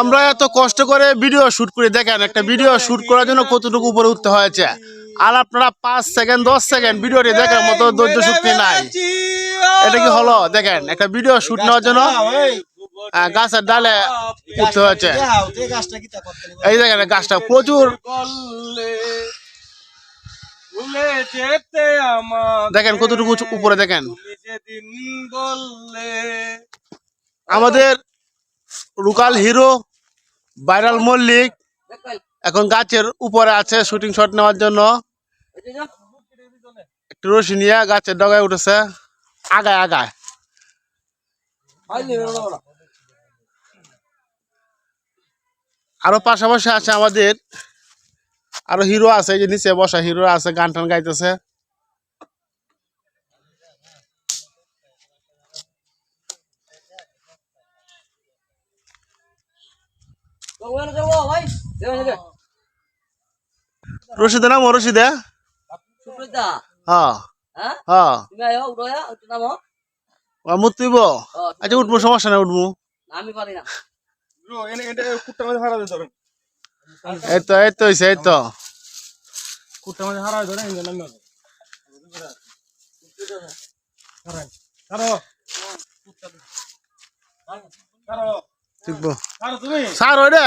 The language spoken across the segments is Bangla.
আমরা এত কষ্ট করে ভিডিও শুট করে, দেখেন, একটা ভিডিও শুট করার জন্য কতটুকু উপরে উঠতে হয়েছে। আর আপনারা পাঁচ সেকেন্ড দশ সেকেন্ড ভিডিওটি দেখার মতো ধৈর্য শক্তি নাই। এটা কি হলো? দেখেন, একটা ভিডিও শুট নেওয়ার জন্য গাছের ডালে উঠতে হয়েছে। এই দেখেন গাছটা প্রচুর। দেখেন, কতটুকু উপরে দেখেন। আমাদের রুকাল হিরো, বাইরাল মল্লিক, এখন গাছের উপরে আছে শুটিং শট নেওয়ার জন্য। একটু রশি নিয়ে গাছের ডগায় উঠেছে। আগায় আগায়। আরও পাশাপাশি আছে আমাদের, আরও হিরো আছে, এই যে নিচে বসা হিরো আছে, গান টান গাইতেছে। রশিদে নাম রশিদে? সুপ্রিতা। হ্যাঁ হ্যাঁ? হ্যাঁ তুমি আয়ো উড়োয়া উঠে নামো। মুতুইব আচ্ছা উঠবো সমস্যা নাই উঠবো। আমি পারি না। ব্রো এনে এটা কুট্টার মধ্যে হারা ধরেন এই তো হইছে, এই তো। কুট্টার মধ্যে হারা নামে কারও শিখব কারও তুমি স্যার ওইটা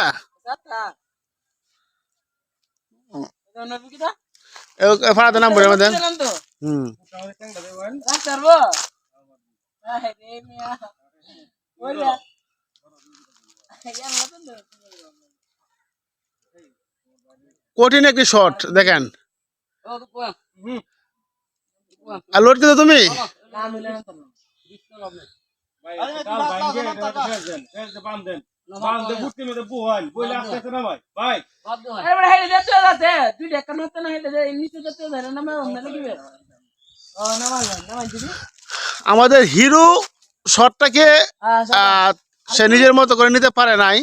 ফাড়াতে নাম আমাদের হুম কঠিন একটি শট দেখেন ও তো আর লোড কিন্তু তুমি দেন আমাদের হিরো শটটাকে আচ্ছা সে নিজের মতো করে নিতে পারে নাই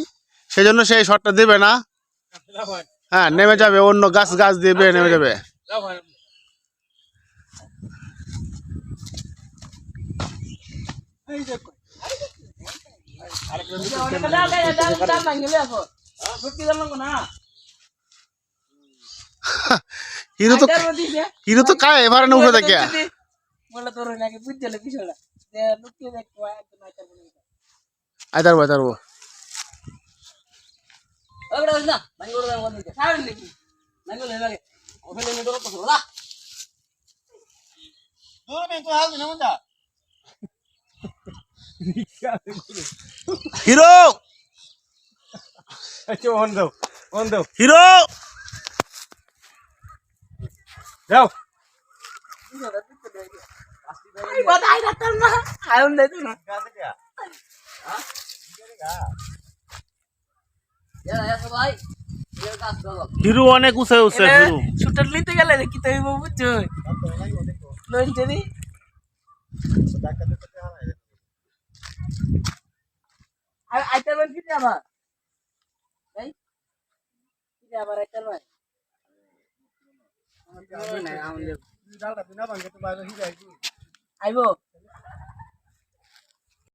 সেজন্য সেই শটটা দিবে না। হ্যাঁ নেমে যাবে অন্য গাছ গাছ দিবে নেমে যাবে। এই যে অনেক দাও গায় দাও দাও ভাঙিলে আসো বুদ্ধি দিলাম না হিরো তো হিরো তো কায় এবারে না উঠে দেখে বলে তোর নাকি বুঝলে বিষয়টা যে লুকিয়ে দেখো একদম আইতার বলে আইতার তারবো না বলে দিতে সারা নাকি। নাকি লাগে লাগে ওখানে নিয়ে ধরো তো না দূর তো হাল দিন মন্দা হিরো! আচ্ছা অন দাও অন দাও। হিরো! যাও। বাদাই রাখতাম না না হিরো অনেক উঁচে উঁচে হিরো। শুটার নিতে গেলে কি তাই বুঝছ যদি আর আইতার বান কি আবার? এই কি আবার আইতার নাই আমাদের ডালটা বিনা ভাঙ্গে তো বাইরে হিরাই আইবো?